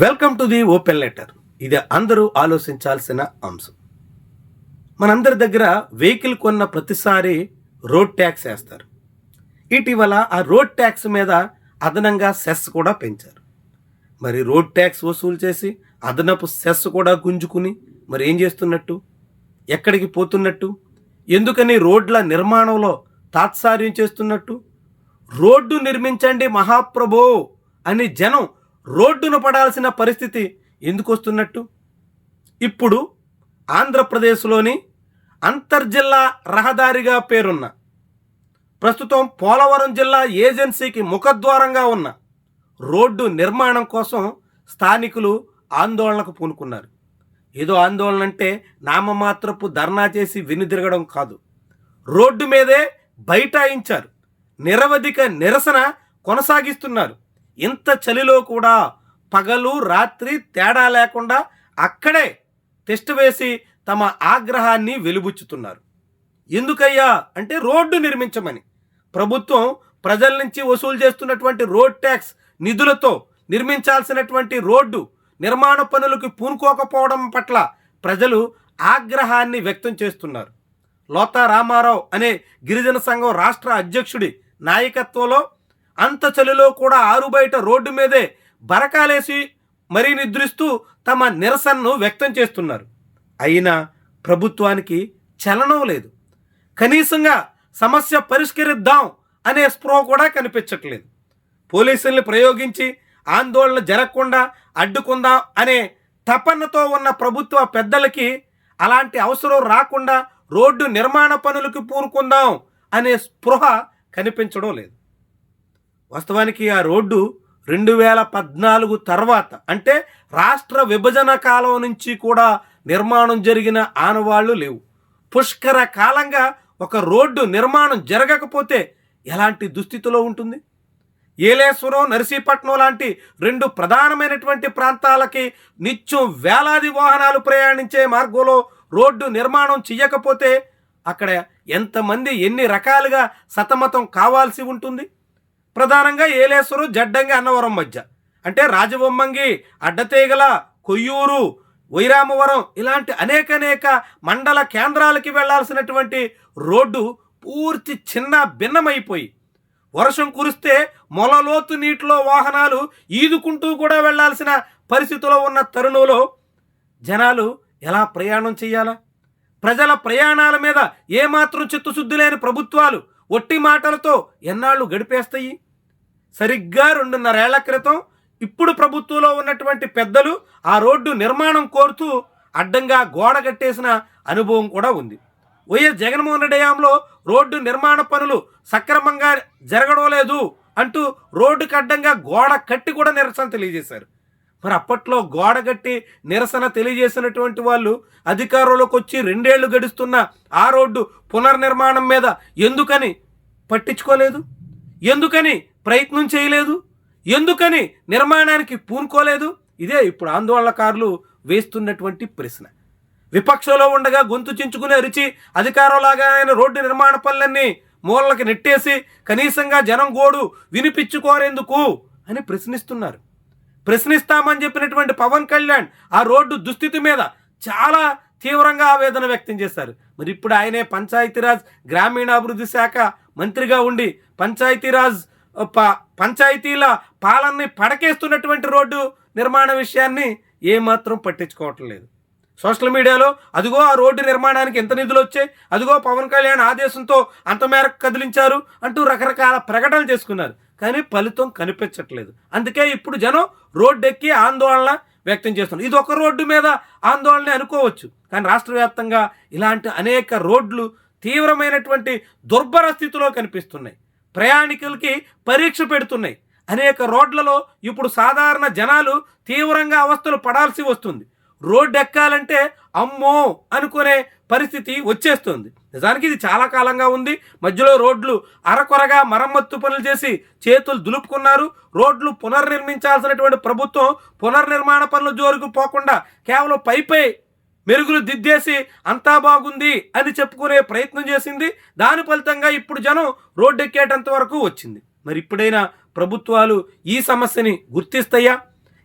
Welcome to the open letter ఇది అందరూ ఆలోచించాల్సిన అంశం. మనందరి దగ్గర వెహికల్ కొన్న ప్రతిసారి రోడ్ ట్యాక్స్ వేస్తారు. ఇటీవల ఆ రోడ్ ట్యాక్స్ మీద అదనంగా సెస్ కూడా పెంచారు. మరి రోడ్ ట్యాక్స్ వసూలు చేసి అదనపు సెస్ కూడా గుంజుకుని మరి ఏం చేస్తున్నట్టు? ఎక్కడికి పోతున్నట్టు? ఎందుకని రోడ్ల నిర్మాణంలో తాత్సార్యం చేస్తున్నట్టు? రోడ్డు నిర్మించండి మహాప్రభో అని జనం రోడ్డున పడాల్సిన పరిస్థితి ఎందుకు వస్తున్నట్టు? ఇప్పుడు ఆంధ్రప్రదేశ్లోని అంతర్జిల్లా రహదారిగా పేరున్న ప్రస్తుతం పోలవరం జిల్లా ఏజెన్సీకి ముఖద్వారంగా ఉన్న రోడ్డు నిర్మాణం కోసం స్థానికులు ఆందోళనకు పూనుకున్నారు. ఏదో ఆందోళన అంటే నామమాత్రపు ధర్నా చేసి వెనుదిరగడం కాదు. రోడ్డు మీదే బైఠాయించారు. నిరవధిక నిరసన కొనసాగిస్తున్నారు. ఇంత చలిలో కూడా పగలు రాత్రి తేడా లేకుండా అక్కడే టెస్ట్ వేసి తమ ఆగ్రహాన్ని వెలుబుచ్చుతున్నారు. ఎందుకయ్యా అంటే రోడ్డు నిర్మించమని. ప్రభుత్వం ప్రజల నుంచి వసూలు చేస్తున్నటువంటి రోడ్ ట్యాక్స్ నిధులతో నిర్మించాల్సినటువంటి రోడ్డు నిర్మాణ పనులకు పూనుకోకపోవడం పట్ల ప్రజలు ఆగ్రహాన్ని వ్యక్తం చేస్తున్నారు. లోతా రామారావు అనే గిరిజన సంఘం రాష్ట్ర అధ్యక్షుడి నాయకత్వంలో అంత చలిలో కూడా ఆరుబయట రోడ్డు మీదే బరకాలేసి మరీ నిద్రిస్తూ తమ నిరసనను వ్యక్తం చేస్తున్నారు. అయినా ప్రభుత్వానికి చలనం లేదు. కనీసంగా సమస్య పరిష్కరిద్దాం అనే స్పృహ కూడా కనిపించట్లేదు. పోలీసుల్ని ప్రయోగించి ఆందోళన జరగకుండా అడ్డుకుందాం అనే తపనతో ఉన్న ప్రభుత్వ పెద్దలకి అలాంటి అవసరం రాకుండా రోడ్డు నిర్మాణ పనులకు పూనుకుందాం అనే స్పృహ కనిపించడం లేదు. వాస్తవానికి ఆ రోడ్డు రెండు వేల పద్నాలుగు తర్వాత అంటే రాష్ట్ర విభజన కాలం నుంచి కూడా నిర్మాణం జరిగిన ఆనవాళ్ళు లేవు. పుష్కర కాలంగా ఒక రోడ్డు నిర్మాణం జరగకపోతే ఎలాంటి దుస్థితిలో ఉంటుంది? ఏలేశ్వరం నరసీపట్నం లాంటి రెండు ప్రధానమైనటువంటి ప్రాంతాలకి నిత్యం వేలాది వాహనాలు ప్రయాణించే మార్గంలో రోడ్డు నిర్మాణం చెయ్యకపోతే అక్కడ ఎంతమంది ఎన్ని రకాలుగా సతమతం కావాల్సి ఉంటుంది? ప్రధానంగా ఏలేశ్వరు జడ్డంగి అన్నవరం మధ్య. అంటే రాజబొమ్మంగి అడ్డతీగల కొయ్యూరు వైరామవరం ఇలాంటి అనేక అనేక మండల కేంద్రాలకి వెళ్ళాల్సినటువంటి రోడ్డు పూర్తి చిన్న భిన్నమైపోయి. వర్షం కురిస్తే మొలలోతు నీటిలో వాహనాలు ఈదుకుంటూ కూడా వెళ్ళాల్సిన పరిస్థితిలో ఉన్న తరుణంలో జనాలు ఎలా ప్రయాణం చేయాలా ప్రజల ప్రయాణాల మీద ఏమాత్రం చిత్తశుద్ధి లేని ప్రభుత్వాలు ఒట్టి మాటలతో ఎన్నాళ్ళు గడిపేస్తాయి? సరిగ్గా రెండున్నరేళ్ళ క్రితం ఇప్పుడు ప్రభుత్వంలో ఉన్నటువంటి పెద్దలు ఆ రోడ్డు నిర్మాణం కోరుతూ అడ్డంగా గోడ కట్టేసిన అనుభవం కూడా ఉంది. వైఎస్ జగన్మోహన్ రెడ్డి హయాంలో రోడ్డు నిర్మాణ పనులు సక్రమంగా జరగడం లేదు అంటూ రోడ్డుకి అడ్డంగా గోడ కట్టి కూడా నిరసన తెలియజేశారు. మరి అప్పట్లో గోడ కట్టి నిరసన తెలియజేసినటువంటి వాళ్ళు అధికారంలోకి వచ్చి రెండేళ్ళు గడుస్తున్న ఆ రోడ్డు పునర్నిర్మాణం మీద ఎందుకని పట్టించుకోలేదు? ఎందుకని ప్రయత్నం చేయలేదు. ఎందుకని? నిర్మాణానికి పూనుకోలేదు. ఇదే ఇప్పుడు ఆందోళనకారులు వేస్తున్నటువంటి ప్రశ్న. విపక్షంలో ఉండగా గొంతు చించుకునే రుచి అధికారంలాగా ఆయన రోడ్డు నిర్మాణ పనులన్నీ మూలలకు నెట్టేసి కనీసంగా జనం గోడు వినిపించుకోరేందుకు అని ప్రశ్నిస్తున్నారు. ప్రశ్నిస్తామని చెప్పినటువంటి పవన్ కళ్యాణ్ ఆ రోడ్డు దుస్థితి మీద చాలా తీవ్రంగా ఆవేదన వ్యక్తం చేశారు. మరి ఇప్పుడు ఆయనే పంచాయతీరాజ్ గ్రామీణాభివృద్ధి శాఖ మంత్రిగా ఉండి పంచాయతీరాజ్ ప పంచాయతీల పాలనని పడకేస్తున్నటువంటి రోడ్డు నిర్మాణ విషయాన్ని ఏమాత్రం పట్టించుకోవటం లేదు. సోషల్ మీడియాలో అదిగో ఆ రోడ్డు నిర్మాణానికి ఎంత నిధులు వచ్చాయి అదిగో పవన్ కళ్యాణ్ ఆదేశంతో అంత మేరకు కదిలించారు అంటూ రకరకాల ప్రకటనలు చేసుకున్నారు. కానీ ఫలితం కనిపించట్లేదు. అందుకే ఇప్పుడు జనం రోడ్డు ఎక్కి ఆందోళన వ్యక్తం చేస్తున్నారు. ఇది ఒక రోడ్డు మీద ఆందోళన అనుకోవచ్చు. కానీ రాష్ట్ర వ్యాప్తంగా ఇలాంటి అనేక రోడ్లు తీవ్రమైనటువంటి దుర్భర స్థితిలో కనిపిస్తున్నాయి. ప్రయాణికులకి పరీక్ష పెడుతున్నాయి. అనేక రోడ్లలో ఇప్పుడు సాధారణ జనాలు తీవ్రంగా అవస్థలు పడాల్సి వస్తుంది. రోడ్డు ఎక్కాలంటే అమ్మో అనుకునే పరిస్థితి వచ్చేస్తుంది. నిజానికి ఇది చాలా కాలంగా ఉంది. మధ్యలో రోడ్లు అరకొరగా మరమ్మత్తు పనులు చేసి చేతులు దులుపుకున్నారు. రోడ్లు పునర్నిర్మించాల్సినటువంటి ప్రభుత్వం పునర్నిర్మాణ పనుల జోరుకు పోకుండా కేవలం పైపై మెరుగులు దిద్దేసి అంతా బాగుంది అని చెప్పుకునే ప్రయత్నం చేసింది. దాని ఫలితంగా ఇప్పుడు జనం రోడ్డెక్కేటంత వరకు వచ్చింది. మరి ఇప్పుడైనా ప్రభుత్వాలు ఈ సమస్యని గుర్తిస్తాయా?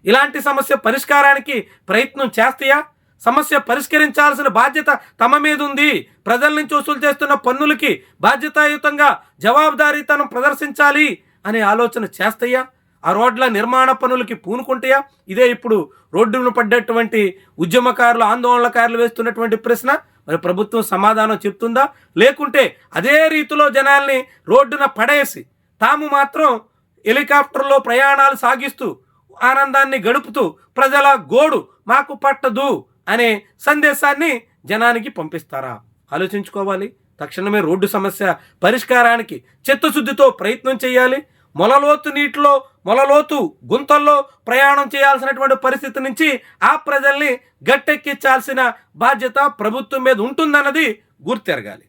ఇలాంటి సమస్య పరిష్కారానికి ప్రయత్నం చేస్తాయా? సమస్య పరిష్కరించాల్సిన బాధ్యత తమ మీద ఉంది. ప్రజల నుంచి వసూలు చేస్తున్న పన్నులకి బాధ్యతాయుతంగా జవాబుదారీతనం ప్రదర్శించాలి అనే ఆలోచన చేస్తాయా? ఆ రోడ్ల నిర్మాణ పనులకి పూనుకుంటాయా? ఇదే ఇప్పుడు రోడ్డును పడ్డటువంటి ఉద్యమకారులు ఆందోళనకారులు వేస్తున్నటువంటి ప్రశ్న. మరి ప్రభుత్వం సమాధానం చెప్తుందా? లేకుంటే అదే రీతిలో జనాల్ని రోడ్డున పడేసి తాము మాత్రం హెలికాప్టర్లో ప్రయాణాలు సాగిస్తూ ఆనందాన్ని గడుపుతూ ప్రజల గోడు మాకు పట్టదు అనే సందేశాన్ని జనానికి పంపిస్తారా? ఆలోచించుకోవాలి. తక్షణమే రోడ్డు సమస్య పరిష్కారానికి చిత్తశుద్ధితో ప్రయత్నం చేయాలి. మొలలోతు నీటిలో మొలలోతు గుంతల్లో ప్రయాణం చేయాల్సినటువంటి పరిస్థితి నుంచి ఆ ప్రజల్ని గట్టెక్కించాల్సిన బాధ్యత ప్రభుత్వం మీద ఉంటుందన్నది గుర్తెరగాలి.